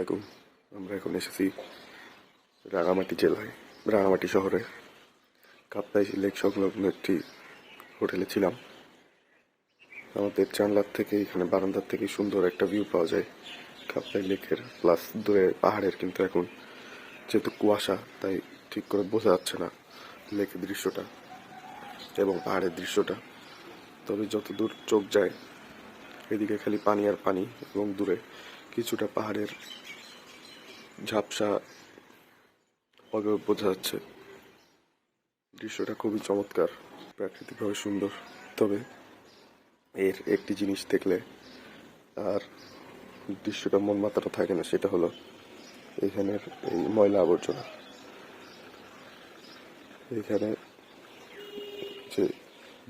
আলাইকুম। আমরা এখন এসেছি রাঙামাটি জেলায়, রাঙামাটি শহরে। কাপ্তাই লেক সংলগ্ন একটি হোটেলে ছিলাম। আমাদের জানলার থেকে, এখানে বারান্দার থেকে সুন্দর একটা ভিউ পাওয়া যায়। কাপ্তাই লেকের প্লাস দূরে পাহাড়ের কিন্তু এখন যেহেতু কুয়াশা, তাই ঠিক করে বোঝা যাচ্ছে না লেকের দৃশ্যটা এবং পাহাড়ের দৃশ্যটা। তবে যত দূর চোখ যায়, এদিকে খালি পানি আর পানি এবং দূরে কিছুটা পাহাড়ের ঝাপসা বোঝা যাচ্ছে। দৃশ্যটা খুবই চমৎকার, প্রাকৃতিকভাবে সুন্দর। তবে এর একটি জিনিস দেখলে আর দৃশ্যটা মন মাতাটা থাকে না, সেটা হলো এখানের এই ময়লা আবর্জনা। এখানে যে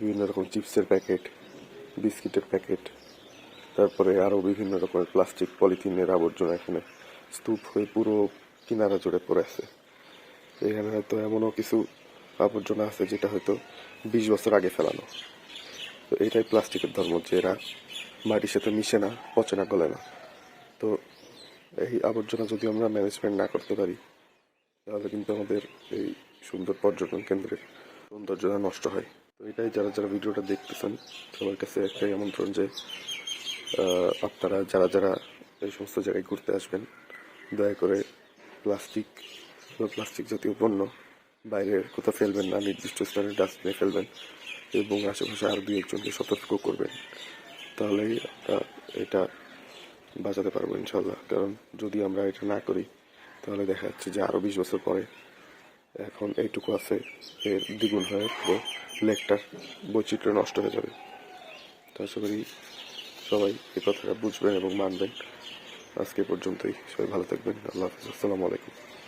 বিভিন্ন রকম চিপসের প্যাকেট, বিস্কিটের প্যাকেট তারপরে আরও বিভিন্ন রকমের প্লাস্টিক, পলিথিনের আবর্জনা এখানে স্তূপ হয়ে পুরো কিনারা জুড়ে পড়ে আছে। এখানে হয়তো এমনও কিছু আবর্জনা আছে যেটা হয়তো বিশ বছর আগে ফেলানো। তো এটাই প্লাস্টিকের ধর্ম যে এরা মাটির সাথে মিশে না, পচে না, গলে না। তো এই আবর্জনা যদি আমরা ম্যানেজমেন্ট না করতে পারি, তাহলে কিন্তু আমাদের এই সুন্দর পর্যটন কেন্দ্রের সৌন্দর্যটা নষ্ট হয়। তো এটাই যারা যারা ভিডিওটা দেখতেছেন, সবার কাছে একটাই আমন্ত্রণ যে আপনারা যারা যারা এই সমস্ত জায়গায় ঘুরতে আসবেন, দয়া করে প্লাস্টিক প্লাস্টিক জাতীয় পণ্য বাইরে কোথাও ফেলবেন না, নির্দিষ্ট স্থানে ডাস্টবিনে ফেলবেন এবং আশেপাশে আরও দুই একজনকে সতর্ক করবেন। তাহলেই আমরা এটা বাঁচাতে পারব ইনশাল্লাহ কারণ যদি আমরা এটা না করি, তাহলে দেখা যাচ্ছে যে আরও বিশ বছর পরে এখন এইটুকু আছে এর দ্বিগুণ হয়ে পুরো লেকটার বৈচিত্র্য নষ্ট হয়ে যাবে। তো আশা করি সবাই এই কথাটা বুঝবেন এবং মানবেন। আজকে পর্যন্তই। সবাই ভালো থাকবেন। আল্লাহ হাফিজ। আসসালামু আলাইকুম।